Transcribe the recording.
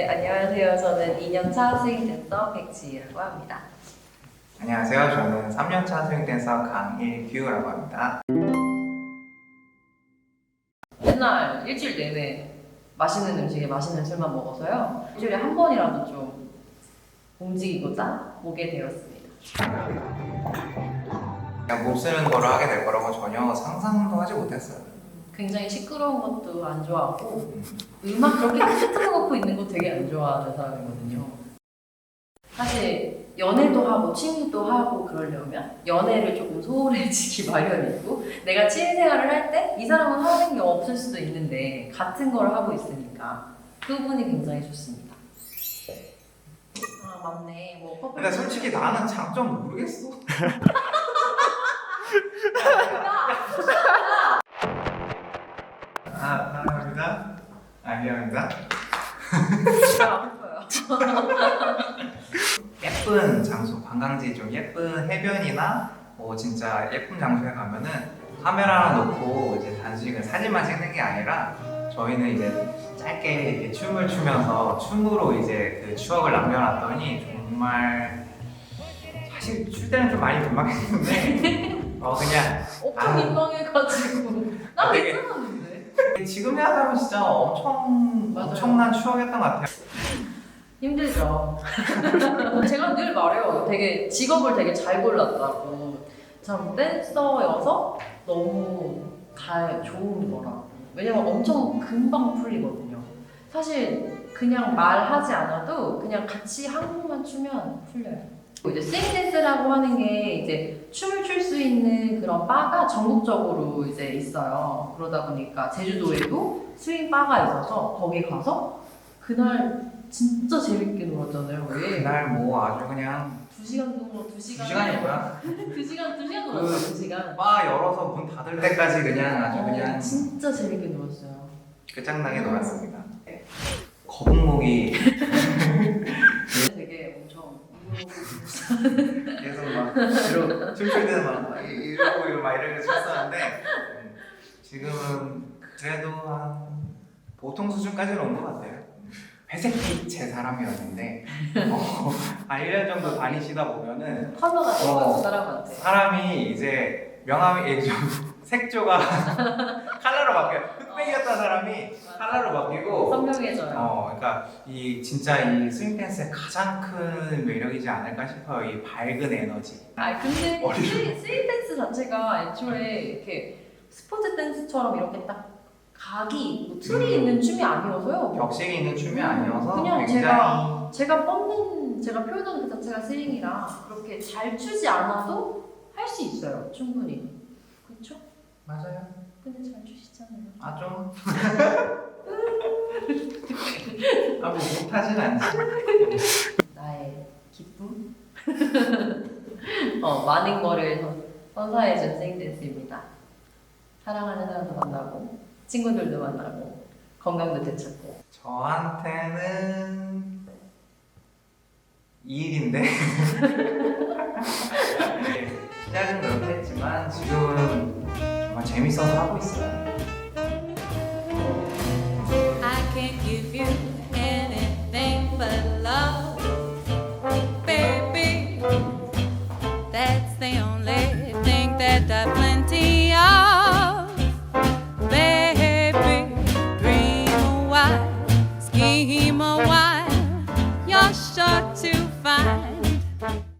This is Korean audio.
네, 안녕하세요. 저는 2년차 스윙 댄서 백지희라고 합니다. 안녕하세요. 저는 3년차 스윙 댄서 강일규라고 합니다. 맨날 일주일 내내 맛있는 음식에 맛있는 술만 먹어서요. 일주일에 한 번이라도 좀 움직이고자 오게 되었습니다. 그냥 못 쓰는 거를 하게 될 거라고 전혀 상상도 하지 못했어요. 굉장히 시끄러운 것도 안 좋아하고 음악 그렇게 틀어놓고 있는 거 되게 안 좋아하는 사람이거든요. 사실 연애도 하고 취미도 하고 그러려면 연애를 조금 소홀해지기 마련이고 내가 취미 생활을 할 때 이 사람은 하는 게 없을 수도 있는데 같은 걸 하고 있으니까 그 부분이 굉장히 좋습니다. 아 맞네. 뭐 커플. 근데 솔직히 나는 장점 모르겠어. 아, 아, 아파요. 예쁜 장소, 관광지 좀 예쁜 해변이나 뭐 진짜 예쁜 장소에 가면은 카메라 놓고 이제 단순히 그 사진만 찍는 게 아니라 저희는 이제 짧게 이렇게 춤을 추면서 춤으로 이제 그 추억을 남겨놨더니 정말 사실 출 때는 좀 많이 민망했는데 어 그냥 엄청 아. 민망해가지고 나 되게- 괜찮았는데. 지금 생각하면 진짜 엄청 맞아요. 엄청난 추억이었던 것 같아요. 힘들죠. 제가 늘 말해요. 되게 직업을 되게 잘 골랐다고. 참 댄서여서 너무 다 좋은 거라고. 왜냐면 엄청 금방 풀리거든요. 사실 그냥 말하지 않아도 그냥 같이 한국만 추면 풀려요. 이제 스윙 댄스라고 하는 게 이제 춤을 출 수 있는 그런 바가 전국적으로 이제 있어요. 그러다 보니까 제주도에도 스윙 바가 있어서 거기 가서 그날 진짜 재밌게 놀았잖아요. 왜? 그날 뭐 아주 그냥 두 시간 동안 두 두 시간 시간이 뭐야? 두 시간 두 시간 놀았어 그- 두 시간. 바 열어서 문 닫을 때까지 그냥 아주 어, 그냥 진짜 재밌게 놀았어요. 끝장나게 놀았습니다. 거북목이 되게 엄청 계속 막 이러고 춤출 때는 막 이러고 이러고 막 이러고 췄었는데 음, 지금은 그래도 한 보통 수준까지는 온 것 같아요. 회색빛 제 사람이었는데 어, 한 1년 정도 다니시다 보면은 들어가서 어. 사람한테. 사람이 이제 명함이 예, 좀 색조가 컬러로 바뀌어요. 흑백이었던 사람이 컬러로 바뀌고 선명해져요. 어, 그러니까 이 진짜 이 스윙 댄스의 가장 큰 매력이지 않을까 싶어요. 이 밝은 에너지. 아 근데 스윙, 스윙 댄스 자체가 애초에 이렇게 스포츠 댄스처럼 이렇게 딱 각이 있고 틀이 음. 있는 춤이 아니어서요. 격식이 있는 춤이 아니어서 그냥 굉장히 제가 제가 뻗는 제가 표현하는 그 자체가 스윙이라 그렇게 잘 추지 않아도 할 수 있어요. 충분히. 그렇죠? 맞아요. 근데 잘 추시잖 아 좀. 아뭐 못하진 않지. 나의 기쁨? 어, 많은 거를 선- 선사해준 스윙 댄스입니다. 사랑하는 사람도 만나고 친구들도 만나고 건강도 되찾고 저한테는 이 일인데 네, 시작은 그렇게 했지만 지금은 정말 재밌어서 하고 있어요.